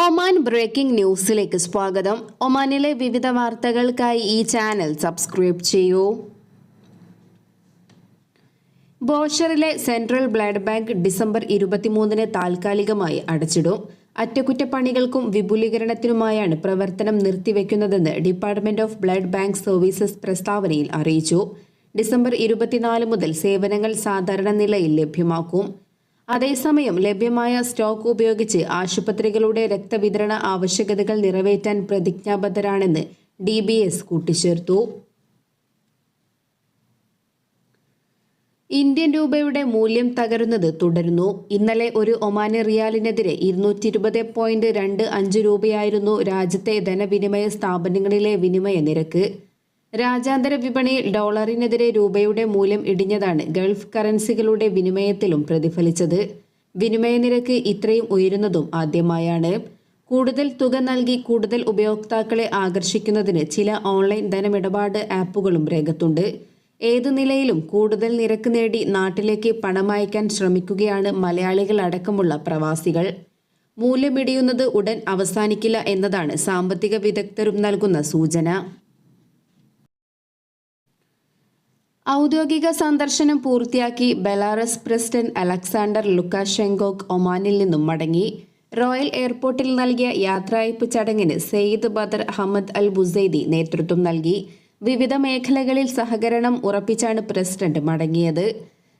Oman breaking ന്യൂസിലേക്ക് സ്വാഗതം. ഒമാനിലെ വിവിധ വാർത്തകൾക്കായി ഈ ചാനൽ സബ്സ്ക്രൈബ് ചെയ്യൂ. ബോഷറിലെ സെൻട്രൽ ബ്ലഡ് ബാങ്ക് ഡിസംബർ ഇരുപത്തിമൂന്നിന് താൽക്കാലികമായി അടച്ചിടും. അറ്റകുറ്റപ്പണികൾക്കും വിപുലീകരണത്തിനുമായാണ് പ്രവർത്തനം നിർത്തിവെക്കുന്നതെന്ന് department of blood bank services പ്രസ്താവനയിൽ അറിയിച്ചു. ഡിസംബർ ഇരുപത്തിനാല് മുതൽ സേവനങ്ങൾ സാധാരണ നിലയിൽ ലഭ്യമാക്കും. അതേസമയം ലഭ്യമായ സ്റ്റോക്ക് ഉപയോഗിച്ച് ആശുപത്രികളുടെ രക്തവിതരണ ആവശ്യകതകൾ നിറവേറ്റാൻ പ്രതിജ്ഞാബദ്ധരാണെന്ന് ഡി ബി എസ് കൂട്ടിച്ചേർത്തു. ഇന്ത്യൻ രൂപയുടെ മൂല്യം തകരുന്നത് തുടരുന്നു. ഇന്നലെ ഒരു ഒമാനി റിയാലിനെതിരെ ഇരുന്നൂറ്റി ഇരുപത് പോയിന്റ് രണ്ട് അഞ്ച് രൂപയായിരുന്നു രാജ്യത്തെ ധനവിനിമയ സ്ഥാപനങ്ങളിലെ വിനിമയ നിരക്ക്. രാജ്യാന്തര വിപണിയിൽ ഡോളറിനെതിരെ രൂപയുടെ മൂല്യം ഇടിഞ്ഞതാണ് ഗൾഫ് കറൻസികളുടെ വിനിമയത്തിലും പ്രതിഫലിച്ചത്. വിനിമയ നിരക്ക് ഇത്രയും ഉയരുന്നതും ആദ്യമായാണ്. കൂടുതൽ തുക നൽകി കൂടുതൽ ഉപയോക്താക്കളെ ആകർഷിക്കുന്നതിന് ചില ഓൺലൈൻ ധനമിടപാട് ആപ്പുകളും രംഗത്തുണ്ട്. ഏതു നിലയിലും കൂടുതൽ നിരക്ക് നേടി നാട്ടിലേക്ക് പണമയക്കാൻ ശ്രമിക്കുകയാണ് മലയാളികൾ അടക്കമുള്ള പ്രവാസികൾ. മൂല്യമിടിയുന്നത് ഉടൻ അവസാനിക്കില്ല എന്നതാണ് സാമ്പത്തിക വിദഗ്ധരും നൽകുന്ന സൂചന. ഔദ്യോഗിക സന്ദർശനം പൂർത്തിയാക്കി ബെലാറസ് പ്രസിഡന്റ് അലക്സാണ്ടർ ലുക്കാഷെങ്കോക്ക് ഒമാനിൽ നിന്നും മടങ്ങി. റോയൽ എയർപോർട്ടിൽ നൽകിയ യാത്രയയപ്പ് ചടങ്ങിന് Sayyid Badr Ahmed Al Busaidi നേതൃത്വം നൽകി. വിവിധ മേഖലകളിൽ സഹകരണം ഉറപ്പിച്ചാണ് പ്രസിഡന്റ് മടങ്ങിയത്.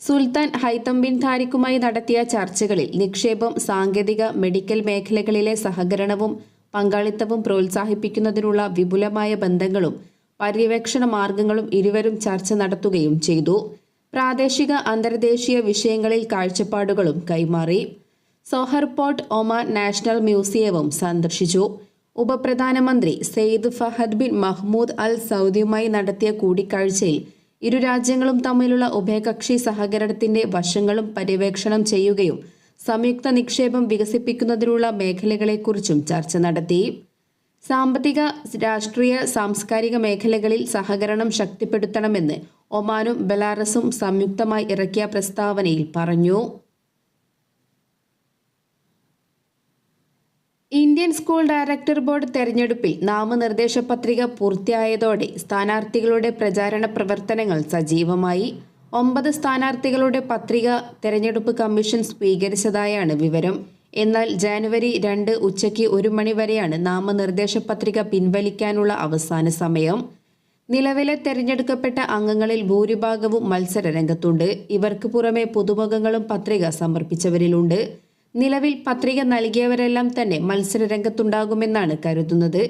സുൽത്താൻ ഹൈത്തം ബിൻ താരിഖുമായി നടത്തിയ ചർച്ചകളിൽ നിക്ഷേപം സാങ്കേതിക മെഡിക്കൽ മേഖലകളിലെ സഹകരണവും പങ്കാളിത്തവും പ്രോത്സാഹിപ്പിക്കുന്നതിനുള്ള വിപുലമായ ബന്ധങ്ങളും പര്യവേക്ഷണ മാർഗങ്ങളും ഇരുവരും ചർച്ച നടത്തുകയും ചെയ്തു. പ്രാദേശിക അന്തർദേശീയ വിഷയങ്ങളിൽ കാഴ്ചപ്പാടുകളും കൈമാറി. സോഹർപോർട്ട് ഒമാൻ നാഷണൽ മ്യൂസിയവും സന്ദർശിച്ചു. ഉപപ്രധാനമന്ത്രി Sayyid Fahd bin Mahmoud Al സൗദിയുമായി നടത്തിയ കൂടിക്കാഴ്ചയിൽ ഇരു രാജ്യങ്ങളും തമ്മിലുള്ള ഉഭയകക്ഷി സഹകരണത്തിന്റെ വശങ്ങളും പര്യവേക്ഷണം ചെയ്യുകയും സംയുക്ത നിക്ഷേപം വികസിപ്പിക്കുന്നതിനുള്ള മേഖലകളെക്കുറിച്ചും ചർച്ച നടത്തി. സാമ്പത്തിക രാഷ്ട്രീയ സാംസ്കാരിക മേഖലകളിൽ സഹകരണം ശക്തിപ്പെടുത്തണമെന്ന് ഒമാനും ബെലാറസും സംയുക്തമായി ഇറക്കിയ പ്രസ്താവനയിൽ പറഞ്ഞു. ഇന്ത്യൻ സ്കൂൾ ഡയറക്ടർ ബോർഡ് തെരഞ്ഞെടുപ്പിൽ നാമനിർദ്ദേശ പത്രിക പൂർത്തിയായതോടെ സ്ഥാനാർത്ഥികളുടെ പ്രചാരണ പ്രവർത്തനങ്ങൾ സജീവമായി. ഒമ്പത് സ്ഥാനാർത്ഥികളുടെ പത്രിക തെരഞ്ഞെടുപ്പ് കമ്മീഷൻ സ്വീകരിച്ചതായാണ് വിവരം. എന്നാൽ ജാനുവരി രണ്ട് ഉച്ചയ്ക്ക് ഒരു മണിവരെയാണ് നാമനിർദ്ദേശ പത്രിക പിൻവലിക്കാനുള്ള അവസാന സമയം. നിലവിലെ തെരഞ്ഞെടുക്കപ്പെട്ട അംഗങ്ങളിൽ ഭൂരിഭാഗവും മത്സര രംഗത്തുണ്ട്. ഇവർക്ക് പുറമെ പുതുമുഖങ്ങളും പത്രിക സമർപ്പിച്ചവരിലുണ്ട്. നിലവിൽ പത്രിക നൽകിയവരെല്ലാം തന്നെ മത്സര രംഗത്തുണ്ടാകുമെന്നാണ് കരുതുന്നത്.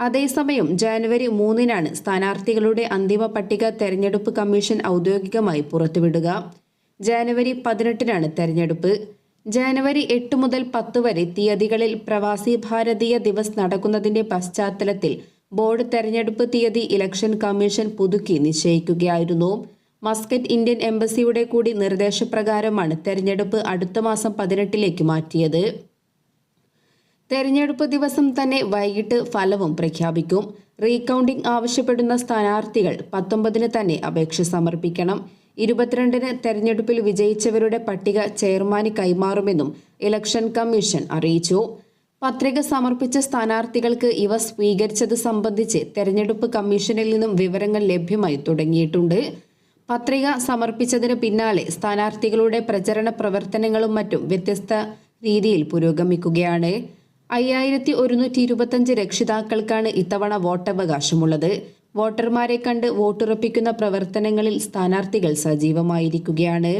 അതേസമയം ജാനുവരി മൂന്നിനാണ് സ്ഥാനാർത്ഥികളുടെ അന്തിമ പട്ടിക തെരഞ്ഞെടുപ്പ് കമ്മീഷൻ ഔദ്യോഗികമായി പുറത്തുവിടുക. ജാനുവരി പതിനെട്ടിനാണ് തെരഞ്ഞെടുപ്പ്. ജാനുവരി എട്ട് മുതൽ പത്ത് വരെ തീയതികളിൽ പ്രവാസി ഭാരതീയ ദിവസ് നടക്കുന്നതിന്റെ പശ്ചാത്തലത്തിൽ ബോർഡ് തെരഞ്ഞെടുപ്പ് തീയതി ഇലക്ഷൻ കമ്മീഷൻ പുതുക്കി നിശ്ചയിക്കുകയായിരുന്നു. മസ്കറ്റ് ഇന്ത്യൻ എംബസിയുടെ കൂടി നിർദ്ദേശപ്രകാരമാണ് തെരഞ്ഞെടുപ്പ് അടുത്ത മാസം പതിനെട്ടിലേക്ക് മാറ്റിയത്. തെരഞ്ഞെടുപ്പ് ദിവസം തന്നെ വൈകിട്ട് ഫലവും പ്രഖ്യാപിക്കും. റീകൗണ്ടിംഗ് ആവശ്യപ്പെടുന്ന സ്ഥാനാർത്ഥികൾ പത്തൊമ്പതിന് തന്നെ അപേക്ഷ സമർപ്പിക്കണം. ഇരുപത്തിരണ്ടിന് തെരഞ്ഞെടുപ്പിൽ വിജയിച്ചവരുടെ പട്ടിക ചെയർമാന് കൈമാറുമെന്നും ഇലക്ഷൻ കമ്മീഷൻ അറിയിച്ചു. പത്രിക സമർപ്പിച്ച സ്ഥാനാർത്ഥികൾക്ക് ഇവ സ്വീകരിച്ചത് സംബന്ധിച്ച് തെരഞ്ഞെടുപ്പ് കമ്മീഷനിൽ നിന്നും വിവരങ്ങൾ ലഭ്യമായി തുടങ്ങിയിട്ടുണ്ട്. പത്രിക സമർപ്പിച്ചതിന് പിന്നാലെ സ്ഥാനാർത്ഥികളുടെ പ്രചരണ പ്രവർത്തനങ്ങളും മറ്റും വ്യത്യസ്ത രീതിയിൽ പുരോഗമിക്കുകയാണ്. അയ്യായിരത്തി ഒരുന്നൂറ്റി ഇരുപത്തഞ്ച് രക്ഷിതാക്കൾക്കാണ് ഇത്തവണ വോട്ടവകാശമുള്ളത്. വോട്ടർമാരെ കണ്ട് വോട്ടുറപ്പിക്കുന്ന പ്രവർത്തനങ്ങളിൽ സ്ഥാനാർത്ഥികൾ സജീവമായിരിക്കുകയാണ്.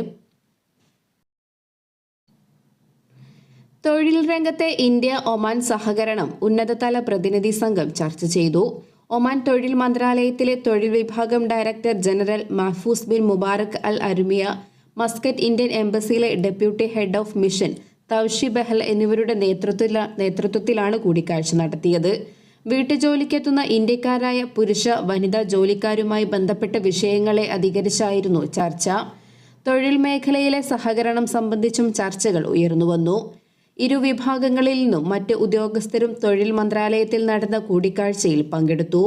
തൊഴിൽ രംഗത്തെ ഇന്ത്യ ഒമാൻ സഹകരണം ഉന്നതതല പ്രതിനിധി സംഘം ചർച്ച ചെയ്തു. ഒമാൻ തൊഴിൽ മന്ത്രാലയത്തിലെ തൊഴിൽ വിഭാഗം director general Mahfouz bin Mubarak Al അരുമിയ Muscat Indian എംബസിയിലെ deputy head of mission Tavishi Behl എന്നിവരുടെ നേതൃത്വത്തിലാണ് കൂടിക്കാഴ്ച നടത്തിയത്. വീട്ടുജോലിക്കെത്തുന്ന ഇന്ത്യക്കാരായ പുരുഷ വനിതാ ജോലിക്കാരുമായി ബന്ധപ്പെട്ട വിഷയങ്ങളെ അധികരിച്ചായിരുന്നു ചർച്ച. തൊഴിൽ മേഖലയിലെ സഹകരണം സംബന്ധിച്ചും ചർച്ചകൾ ഉയർന്നുവന്നു ഇരു വിഭാഗങ്ങളിൽ നിന്നും മറ്റ് ഉദ്യോഗസ്ഥരും തൊഴിൽ മന്ത്രാലയത്തിൽ നടന്ന കൂടിക്കാഴ്ചയിൽ പങ്കെടുത്തു.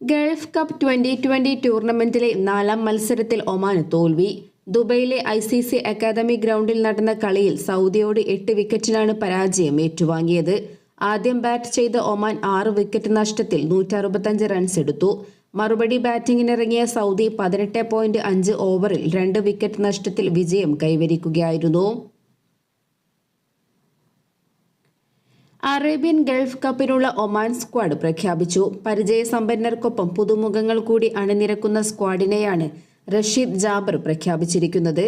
ഗൾഫ് കപ്പ് ട്വന്റി ട്വന്റി ടൂർണമെന്റിലെ നാലാം മത്സരത്തിൽ ഒമാന് തോൽവി. ദുബൈയിലെ ഐ സി സി അക്കാദമി ഗ്രൗണ്ടിൽ നടന്ന കളിയിൽ സൗദിയോട് എട്ട് വിക്കറ്റിനാണ് പരാജയം ഏറ്റുവാങ്ങിയത്. ആദ്യം ബാറ്റ് ചെയ്ത ഒമാൻ ആറ് വിക്കറ്റ് നഷ്ടത്തിൽ നൂറ്ററുപത്തഞ്ച് റൺസ് എടുത്തു. മറുപടി ബാറ്റിംഗിനിറങ്ങിയ സൗദി പതിനെട്ട് പോയിന്റ് അഞ്ച് ഓവറിൽ രണ്ട് വിക്കറ്റ് നഷ്ടത്തിൽ വിജയം കൈവരിക്കുകയായിരുന്നു. അറേബ്യൻ ഗൾഫ് കപ്പിനുള്ള ഒമാൻ സ്ക്വാഡ് പ്രഖ്യാപിച്ചു. പരിചയസമ്പന്നർക്കൊപ്പം പുതുമുഖങ്ങൾ കൂടി അണിനിരക്കുന്ന സ്ക്വാഡിനെയാണ് റഷീദ് ജാബർ പ്രഖ്യാപിച്ചിരിക്കുന്നത്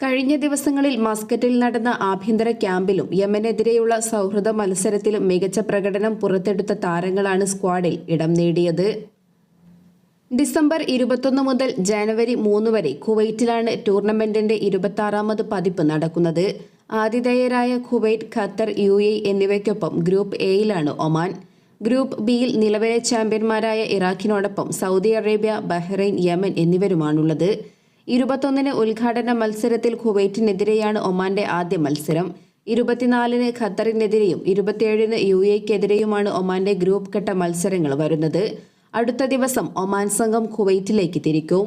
കഴിഞ്ഞ ദിവസങ്ങളിൽ മസ്കറ്റിൽ നടന്ന ആഭ്യന്തര ക്യാമ്പിലും യമനെതിരെയുള്ള സൗഹൃദ മത്സരത്തിലും മികച്ച പ്രകടനം പുറത്തെടുത്ത താരങ്ങളാണ് സ്ക്വാഡിൽ ഇടം നേടിയത്. ഡിസംബർ ഇരുപത്തൊന്ന് മുതൽ ജനുവരി മൂന്ന് വരെ കുവൈറ്റിലാണ് ടൂർണമെന്റിന്റെ ഇരുപത്തി പതിപ്പ് നടക്കുന്നത്. ആതിഥേയരായ കുവൈറ്റ് ഖത്തർ യു എന്നിവയ്ക്കൊപ്പം ഗ്രൂപ്പ് എയിലാണ് ഒമാൻ. ഗ്രൂപ്പ് ബിയിൽ നിലവിലെ ചാമ്പ്യന്മാരായ ഇറാഖിനോടൊപ്പം സൗദി അറേബ്യ ബഹ്റൈൻ യമൻ എന്നിവരുമാണുള്ളത്. ഇരുപത്തൊന്നിന് ഉദ്ഘാടന മത്സരത്തിൽ കുവൈറ്റിനെതിരെയാണ് ഒമാന്റെ ആദ്യ മത്സരം. ഇരുപത്തിനാലിന് ഖത്തറിനെതിരെയും ഇരുപത്തിയേഴിന് യു എക്കെതിരെയുമാണ് ഒമാന്റെ ഗ്രൂപ്പ് ഘട്ട മത്സരങ്ങൾ വരുന്നത്. അടുത്ത ദിവസം ഒമാൻ സംഘം കുവൈറ്റിലേക്ക് തിരിക്കും.